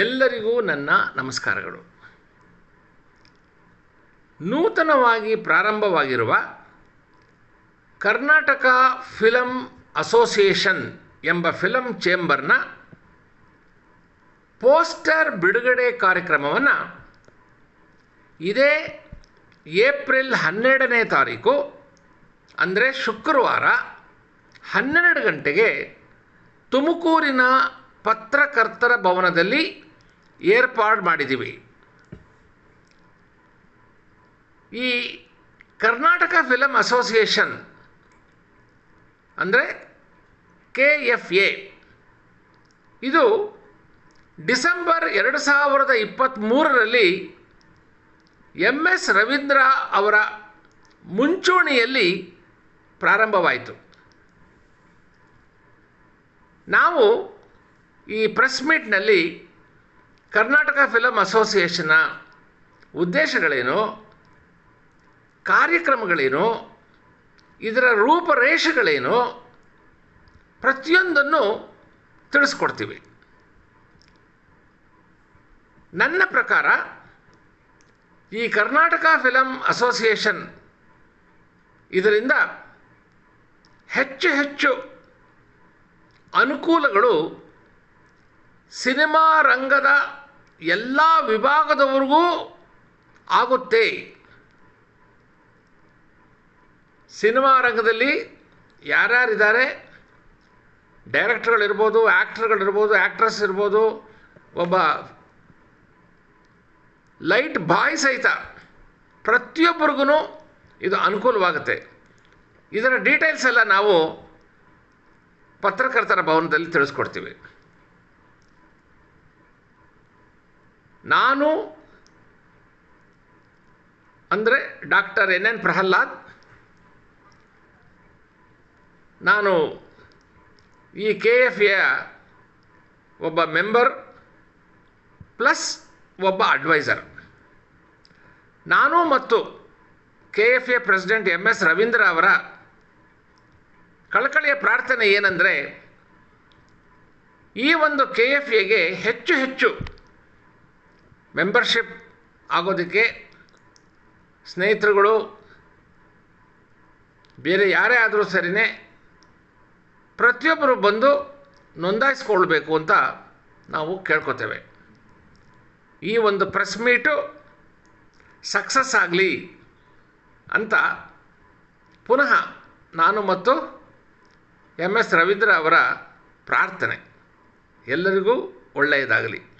ಎಲ್ಲರಿಗೂ ನನ್ನ ನಮಸ್ಕಾರಗಳು. ನೂತನವಾಗಿ ಪ್ರಾರಂಭವಾಗಿರುವ ಕರ್ನಾಟಕ ಫಿಲಂ ಅಸೋಸಿಯೇಷನ್ ಎಂಬ ಫಿಲಂ ಚೇಂಬರ್ನ ಪೋಸ್ಟರ್ ಬಿಡುಗಡೆ ಕಾರ್ಯಕ್ರಮವನ್ನು ಇದೇ ಏಪ್ರಿಲ್ ಹನ್ನೆರಡನೇ ತಾರೀಕು, ಅಂದರೆ ಶುಕ್ರವಾರ ಹನ್ನೆರಡು ಗಂಟೆಗೆ ತುಮಕೂರಿನ ಪತ್ರಕರ್ತರ ಭವನದಲ್ಲಿ ಏರ್ಪಾಡು ಮಾಡಿದ್ದೀವಿ ಈ ಕರ್ನಾಟಕ ಫಿಲಮ್ ಅಸೋಸಿಯೇಷನ್, ಅಂದರೆ ಕೆ ಎಫ್ ಎ, ಇದು ಡಿಸೆಂಬರ್ ಎರಡು ಸಾವಿರದ ಇಪ್ಪತ್ತ್ಮೂರರಲ್ಲಿ ಎಂ ಎಸ್ ರವೀಂದ್ರ ಅವರ ಮುಂಚೂಣಿಯಲ್ಲಿ ಪ್ರಾರಂಭವಾಯಿತು. ನಾವು ಈ ಪ್ರೆಸ್ ಮೀಟ್ನಲ್ಲಿ ಕರ್ನಾಟಕ ಫಿಲಮ್ ಅಸೋಸಿಯೇಷನ್ನ ಉದ್ದೇಶಗಳೇನು? ಕಾರ್ಯಕ್ರಮಗಳೇನು? ಇದರ ರೂಪರೇಷೆಗಳೇನು? ಪ್ರತಿಯೊಂದನ್ನು ತಿಳಿಸ್ಕೊಡ್ತೀವಿ. ನನ್ನ ಪ್ರಕಾರ ಈ ಕರ್ನಾಟಕ ಫಿಲಮ್ ಅಸೋಸಿಯೇಷನ್ ಇದರಿಂದ ಹೆಚ್ಚು ಹೆಚ್ಚು ಅನುಕೂಲಗಳು ಸಿನಿಮಾ ರಂಗದ ಎಲ್ಲ ವಿಭಾಗದವರೆಗೂ ಆಗುತ್ತೆ. ಸಿನಿಮಾ ರಂಗದಲ್ಲಿ ಯಾರ್ಯಾರಿದ್ದಾರೆ? ಡೈರೆಕ್ಟ್ರ್ಗಳಿರ್ಬೋದು ಆ್ಯಕ್ಟ್ರ್ಗಳಿರ್ಬೋದು ಆ್ಯಕ್ಟ್ರೆಸ್ ಇರ್ಬೋದು, ಒಬ್ಬ ಲೈಟ್ ಬಾಯ್ ಸಹಿತ ಪ್ರತಿಯೊಬ್ಬರಿಗೂ ಇದು ಅನುಕೂಲವಾಗುತ್ತೆ. ಇದರ ಡೀಟೇಲ್ಸ್ ಎಲ್ಲ ನಾವು ಪತ್ರಕರ್ತರ ಭವನದಲ್ಲಿ ತಿಳಿಸ್ಕೊಡ್ತೀವಿ. ನಾನು ಅಂದರೆ ಡಾಕ್ಟರ್ ಎನ್ ಎನ್ ಪ್ರಹ್ಲಾದ್. ನಾನು ಈ ಕೆ ಎಫ್ ಎ ಒಬ್ಬ ಮೆಂಬರ್ ಪ್ಲಸ್ ಒಬ್ಬ ಅಡ್ವೈಸರ್. ನಾನು ಮತ್ತು K F A president M S Ravindra ಅವರ ಕಳಕಳಿಯ ಪ್ರಾರ್ಥನೆ ಏನಂದರೆ ಈ ಒಂದು ಕೆ ಎಫ್ ಎಗೆ ಹೆಚ್ಚು ಹೆಚ್ಚು ಮೆಂಬರ್ಶಿಪ್ ಆಗೋದಕ್ಕೆ ಸ್ನೇಹಿತರುಗಳು, ಬೇರೆ ಯಾರೇ ಆದರೂ ಸರಿಯೇ ಪ್ರತಿಯೊಬ್ಬರು ಬಂದು ನೋಂದಾಯಿಸ್ಕೊಳ್ಬೇಕು ಅಂತ ನಾವು ಕೇಳ್ಕೊತೇವೆ. ಈ ಒಂದು ಪ್ರೆಸ್ ಮೀಟು ಸಕ್ಸಸ್ ಆಗಲಿ ಅಂತ ಪುನಃ ನಾನು ಮತ್ತು ಎಂ ಎಸ್ ರವೀಂದ್ರ ಅವರ ಪ್ರಾರ್ಥನೆ. ಎಲ್ಲರಿಗೂ ಒಳ್ಳೆಯದಾಗಲಿ.